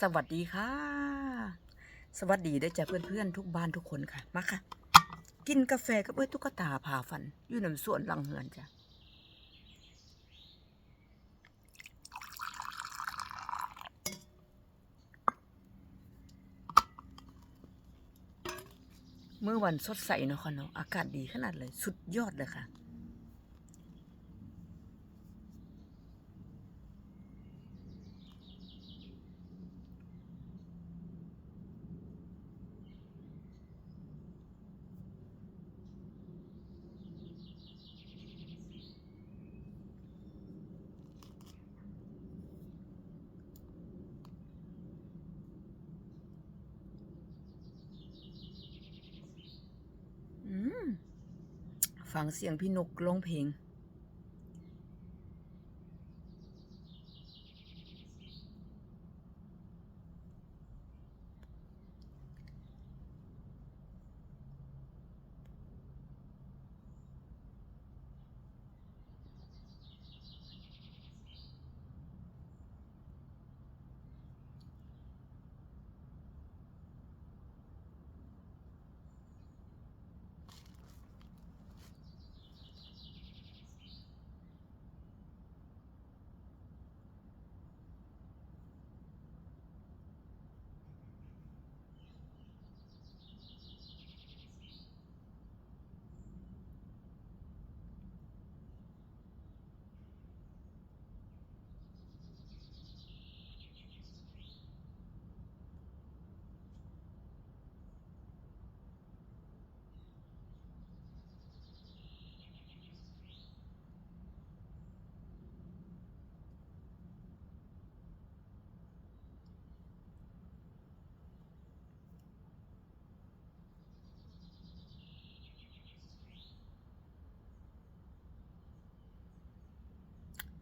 สวัสดีค่ะ สวัสดีได้จ้ะเพื่อนๆทุกบ้านทุกคนค่ะ มาค่ะ กินกาแฟกับเอ้ยตุ๊กตาผ่าฟัน อยู่ในสวนหลังเฮือนจ้ะเมื่อวันสดใสเนาะค่ะเนาะอากาศดีขนาดเลย สุดยอดเลยค่ะ อืม ฟังเสียงพี่นกร้องเพลง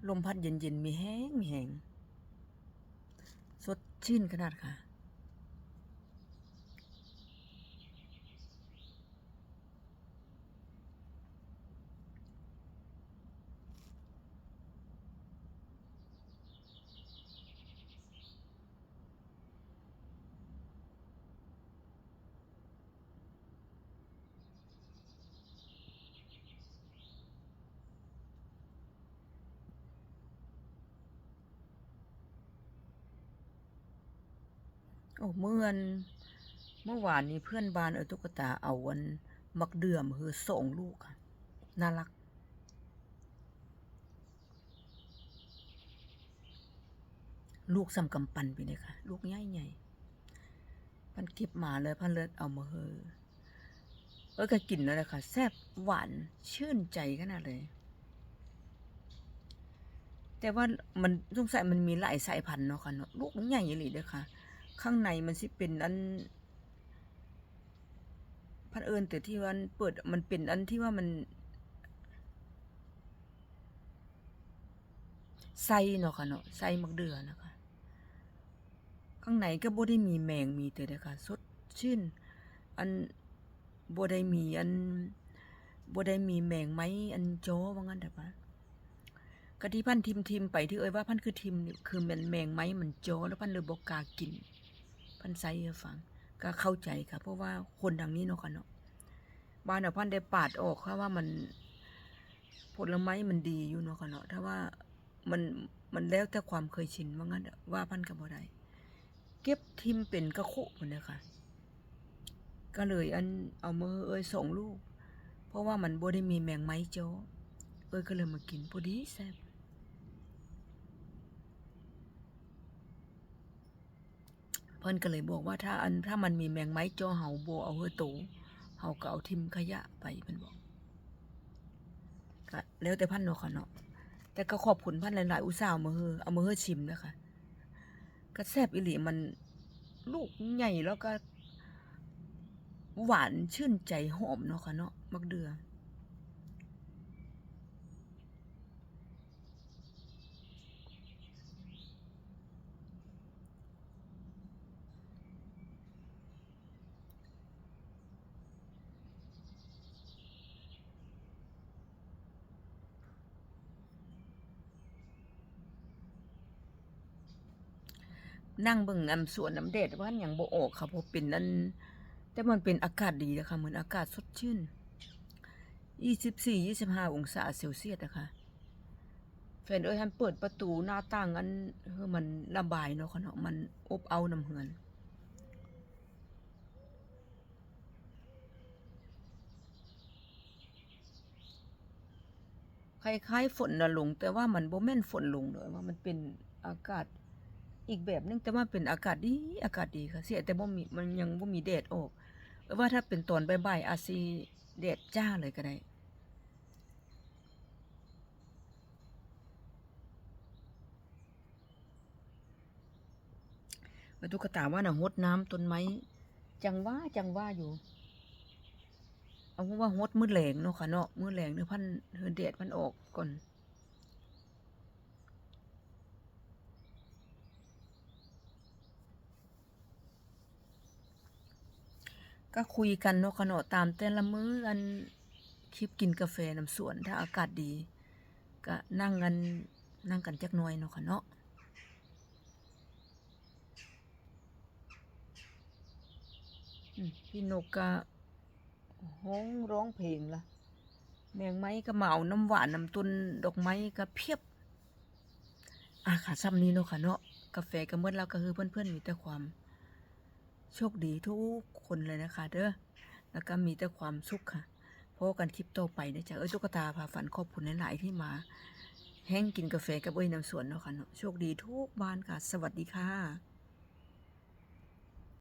ลมพัดเย็นๆ มีแห้งมีแห้งสดชื่นขนาดค่ะ โอ้เมื่อนเมื่อวานนี้เพื่อนบ้านเออตุ๊กตาเอาวันมักเดือมคือสองลูกค่ะน่ารัก ลูกสำกำปั้นไปเลยค่ะ ลูกใหญ่ใหญ่พันเก็บมาเลยพันเลิศเอามาเฮอเออก็กินแล้วเลยค่ะแซ่บหวานชื่นใจขนาดเลย แต่ว่ามันสงสัยมันมีหลายสายพันธุ์เนาะค่ะเนาะลูกใหญ่ยี่หลีเด้อค่ะ ข้างในมันสิเป็นอัน พันเอิญแต่ที่ว่าเปิดมันเป็นอันที่ว่ามันไส้เนาะค่ะเนาะไส้มักเดือนะคะ ข้างในก็บ่ได้มีแมงมีแต่เด้ค่ะสดชื่น อันบ่ได้มีอันบ่ได้มีแมงไหมอันโจว่างั้นเด้อปะก็ที่พันทิมทิมไปที่เอ่ยว่าพันคือทิมนี่คือแมนแมงไหมมันโจแล้วพันเลยบ่กล้ากิน พันไซฟังก็เข้าใจค่ะ เพราะว่าคนดังนี้เนาะค่ะเนาะบ้านเนาะพันได้ปาดออกค่ะว่ามันผลไม้มันดีอยู่เนาะค่ะเนาะถ้าว่ามันมันแล้วแต่ความเคยชินว่างั้นว่าพันกับบ่ได้เก็บทิมเป็นกระโคมันเลยค่ะ ก็เลยอันเอามือเอ้ยส่งลูก เพราะว่ามันบ่ได้มีแมงไม้โจ้เอ้ยก็เลยมากินพอดีแซ่บ เพิ่นก็เลยบอกว่าถ้าอันถ้ามันมีแมงไม้จ่อเห่าโบเอาเฮอโตเฮาก็เอาทิมขยะไปเพิ่นบอกก็แล้วแต่พันเนาะค่ะเนาะแต่ก็ขอบคุณพันหลายๆอุตส่าห์เอามาเฮอเอามาเฮอชิมนะคะก็แซ่บอีหลีมันลูกใหญ่แล้วก็ หวานชื่นใจหอมเนาะค่ะเนาะมักเดือ นั่งเบิ่งอันสวนน้ำเดดว่าหยังโบออกค่ะเพราะเป็นนั่นแต่มันเป็นอากาศดีนะคะเหมือนอากาศสดชื่น 24 25 องศาเซลเซียสนะคะแฟนเอ้ยหันเปิดประตูหน้าต่างอันเฮ้มันระบายเนาะค่ะเนาะมันอบเอาน้ำเหือนคล้ายๆฝนน่ะลง แต่ว่ามันบ่แม่นฝนลงเลยว่ามันเป็นอากาศ อีกแบบนึงแต่ว่าเป็นอากาศดีอากาศดีค่ะเสียแต่บ่มีมันยังบ่มีแดดออกว่าถ้าเป็นตอนบ่ายๆอาจสิแดดจ้าเลยก็ได้ตุ๊กตาว่าน่ะรดน้ำต้นไม้จังว่าจังว่าอยู่ เอาว่าฮดมืดแหลงเนาะค่ะเนาะมืดแหลงเดี๋ยวพันเฮือนแดดมันออกก่อน ก็คุยกันนาะค่ะเนตามแต่ละมื้ออันคลิปกินกาแฟน้ำสวน ถ้าอากาศดี ก็นั่งกันนั่งกันจักหน่อยเนาะค่ะเนาะอืมพี่นกก็ฮ้องร้องเพลงละแมงไม้ก็มาเอาน้ำหวานน้ำต้นดอกไม้ก็เพียบอะค่ะซ้ำนี้เนาะค่ะเนาะกาแฟก็เมื่อแล้วก็คือเพื่อนๆมีแต่ความ โชคดีทุกคนเลยนะคะเด้อแล้วก็มีแต่ความสุขค่ะพบกันคลิปต่อไปนะจ๊ะเอ้ยตุ๊กตาพาฝันขอบคุณหลายๆที่มา แห้งกินกาแฟกับเอ้ยน้ำสวนเนาะค่ะเนาะโชคดีทุกบ้านค่ะ สวัสดีค่ะ